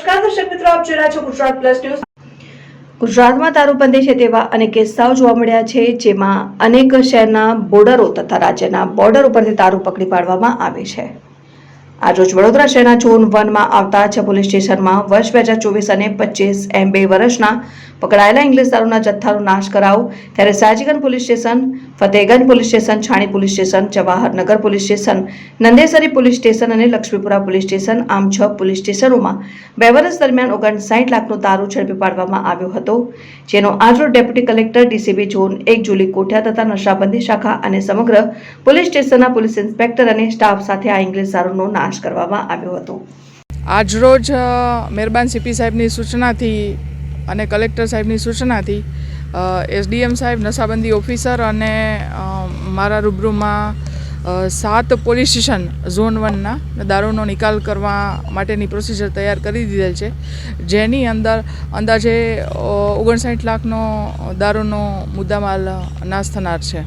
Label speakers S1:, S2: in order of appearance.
S1: નમસ્કાર, દર્શક મિત્રો, આપ જોઈ રહ્યા છો ગુજરાત પ્લસ ન્યૂઝ. ગુજરાતમાં દારૂબંધી છે તેવા અનેક કિસ્સાઓ જોવા મળ્યા છે, જેમાં અનેક શહેરના બોર્ડરો તથા રાજ્યના બોર્ડર ઉપરથી દારૂ પકડી પાડવામાં આવે છે. આજરોજ વડોદરા શહેરના ઝોન વનમાં આવતા છ પોલીસ સ્ટેશનમાં વર્ષ બે હજાર ચોવીસ અને પચીસ એમ બે વર્ષના પકડાયેલા ઇંગ્લિશ દારૂના જથ્થાનો નાશ કરાવો. ત્યારે Sajiganj police station Fatehganj police station, Chhani police station, Jawaharnagar police station, Nandesari police station અને લક્ષ્મીપુરા પોલીસ સ્ટેશન આમ છ પોલીસ સ્ટેશનોમાં બે વર્ષ દરમિયાન ઓગણસાઠ લાખનો દારૂ ઝડપી પાડવામાં આવ્યો હતો, જેનો આજરોજ ડેપ્યુટી કલેક્ટર ડીસીબી ઝોન એક જુલી કોઠિયા તથા નશાબંધી શાખા અને સમગ્ર પોલીસ સ્ટેશનના પોલીસ ઇન્સ્પેક્ટર અને સ્ટાફ સાથે આ ઇંગ્લિશ દારૂનો નાશ કરવામાં આવ્યો હતો.
S2: આજરોજ મહેરબાન સીપી સાહેબની સૂચનાથી અને કલેક્ટર સાહેબની સૂચનાથી એસડીએમ સાહેબ, નશાબંધી ઓફિસર અને મારા રૂબરૂમાં સાત પોલીસ સ્ટેશન ઝોન વનના દારૂનો નિકાલ કરવા માટેની પ્રોસિજર તૈયાર કરી દીધેલ છે. જેની અંદર અંદાજે ઓગણસાઠ લાખનો દારૂનો મુદ્દામાલ નાશ થનાર છે.